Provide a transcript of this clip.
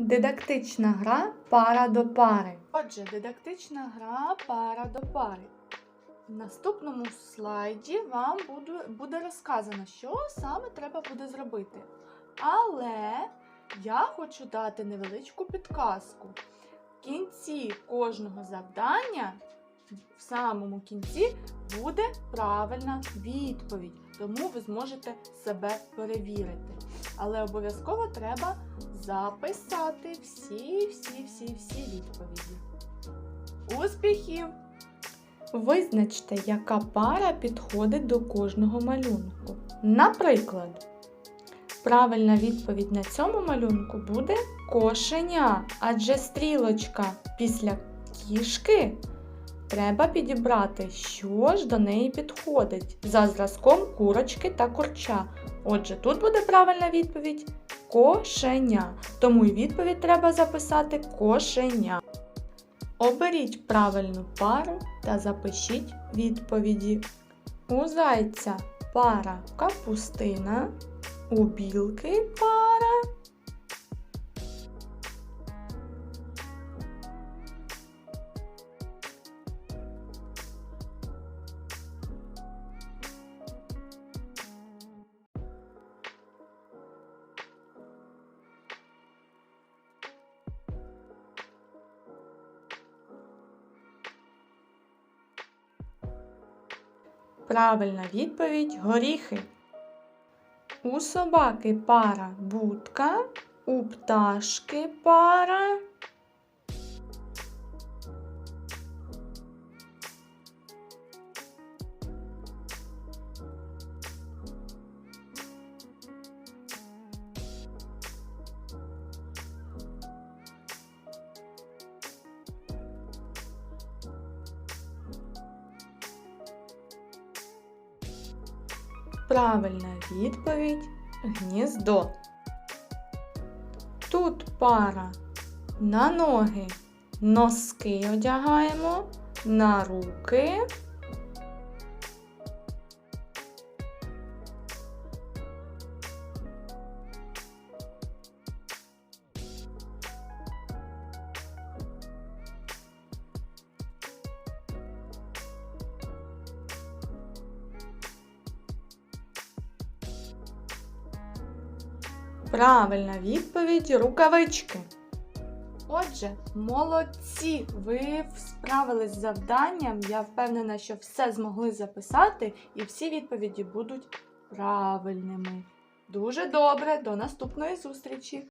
Дидактична гра пара до пари. Отже, дидактична гра пара до пари. В наступному слайді вам буду, буде розказано, що саме треба буде зробити. Але я хочу дати невеличку підказку. В кінці кожного завдання, в самому кінці, буде правильна відповідь. Тому ви зможете себе перевірити. Але обов'язково треба записати всі, всі, всі, всі відповіді. Успіхів! Визначте, яка пара підходить до кожного малюнку. Наприклад, правильна відповідь на цьому малюнку буде кошеня, адже стрілочка після кішки треба підібрати, що ж до неї підходить за зразком курочки та курча. Отже, тут буде правильна відповідь кошеня. Тому і відповідь треба записати кошеня. Оберіть правильну пару та запишіть відповіді. У зайця пара капустина, у білки пара. Правильна відповідь горіхи. У собаки пара будка, у пташки пара. Правильна відповідь гніздо. Тут пара на ноги носки одягаємо, на руки. Правильна відповідь рукавички. Отже, молодці! Ви справились з завданням. Я впевнена, що все змогли записати, і всі відповіді будуть правильними. Дуже добре, до наступної зустрічі!